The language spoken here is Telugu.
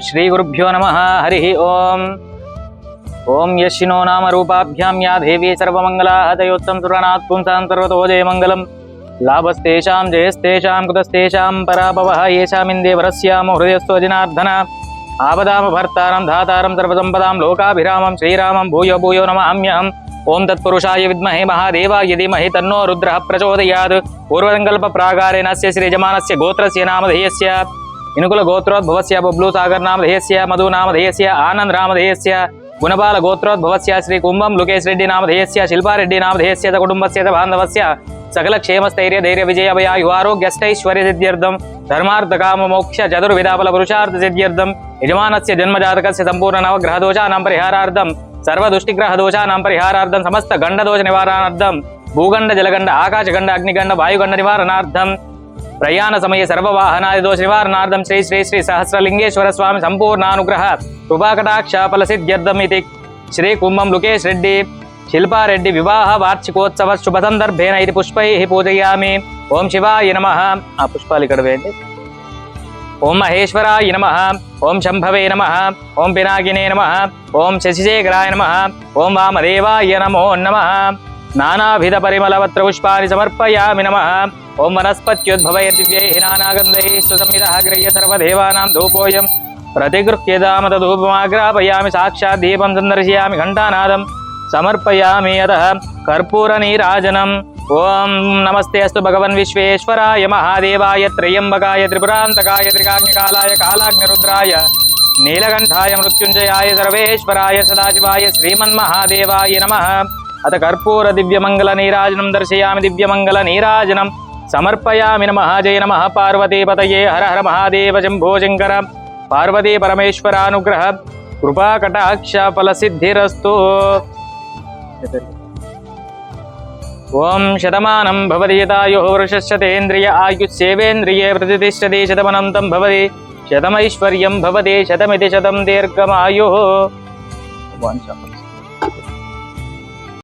శ్రీ గురుభ్యో నమ హరి ఓం ఓం యశినో నామ రూపాభ్యాం యా దేవీ సర్వమంగళాహతయోత్తం సురణాత్ పుంసాం సర్వతోదే మంగళం లాభస్తేషాం జయస్తేషాం కృతస్తేషాం పరాభవ ఏషామిందే వరస్యామో హృదయస్వజనార్ధన ఆపదామ భర్తారం ధాతారం సర్వసంపదాం లోకాభిరామం శ్రీరామం భూయో భూయో నమామ్యహం ఓం తత్పురుషాయ విద్మహే మహాదేవాయ ధీమహి తన్నో రుద్రః ప్రచోదయాత్ పూర్వసంకల్ప ప్రాకారేణస్య శ్రీజమానస్య గోత్రస్య నామధేయస్య ఇనుకుల గోత్రోద్భవస్య బబ్లూ సాగర్ నామధేయస్య మధు నామధేయస్య ఆనంద్ నామధేయస్య గుణపాల గోత్రోద్భవస్య శ్రీ కుంభం లుకేశ్ రెడ్డి నామధేయస్య శిల్పారెడ్డి నామధేయస్య చ కుటుంబస్య చ బాంధవస్య సకల క్షేమస్థైర్య ధైర్య విజయభయ యువారోగ్యష్టైశ్వర్య సిద్ధ్యర్థం ధర్మార్థ కామ మోక్ష చతుర్విధాఫల పురుషార్థ సిద్ధ్యర్థం యజమానస్య జన్మజాతకస్య సంపూర్ణ నవగ్రహ దోషానాం పరిహారార్థం సర్వదుష్టిగ్రహ దోషానాం పరిహారార్థం సమస్త గండదోష నివారణార్థం భూగండ జలగండ ఆకాశగండ అగ్నిగండ వాయుగండ నివారణార్థం ప్రయాణ సమయ సర్వవాహనాది దోష నివారణార్థం శ్రీ శ్రీ శ్రీ సహస్రలింగేశ్వర స్వామి సంపూర్ణానుగ్రహ కృపాకటాక్ష ఫలసిద్ధ్యర్థం ఇది శ్రీ కుంభం లుకేష్ రెడ్డి శిల్పారెడ్డి వివాహ వార్షికోత్సవ శుభ సందర్భేన ఇది పుష్పై పూజయామి. ఓం శివాయ నమ. ఆ పుష్పాలు ఇక్కడ వేయండి. ఓం మహేశ్వరాయ నమ. ఓం శంభవే నమ. ఓం పినాకినే నమ. ఓం శశిశేఖరాయ నమ. ఓం వామదేవాయ నమో నమ. నానాభిధ పరిమళవత్ర పుష్పాన్ని సమర్పయామి నమ ఓం వనస్పత్యుద్భవై దివ్యై నానాగంధై సుసంవిదः గృహ్య సర్వదేవానాం ధూపోయం ప్రతిగృహ్యదామత ధూపమాగ్రాపయామి సాక్షాత్ దీపం సందర్శయామి ఘంటానాదం సమర్పయామి అతः కర్పూరనీరాజనం ఓం నమస్తే అస్తు భగవన్ విశ్వేశ్వరాయ మహాదేవాయ త్రయంబకాయ త్రిపురాంతకాయ త్రికాగ్నికాలాయ కాలాగ్నిరుద్రాయ నీలకంఠాయ మృత్యుంజయాయ సర్వేశ్వరాయ సదాశివాయ శ్రీమన్మహాదేవాయ నమః అత కర్పూర దివ్యమంగళ నీరాజనం దర్శయామి దివ్యమంగళ నీరాజనం. సమర్పయామి నమ జయ నమ పార్వతీపతయే హర హర మహాదేవ శంభో శంకర పార్వతీ పరమేశ్వరానుగ్రహ కృపా కటాక్ష ఫలసిద్ధిరస్తు ఓం శతమానం భవతి యతాయో వృషశతేంద్రియ ఆయుష్యేవేంద్రియే ప్రతిష్టతి శతమనంతం భవతి. శతమైశ్వర్యం భవతి శతమితి శతం దీర్ఘమాయు.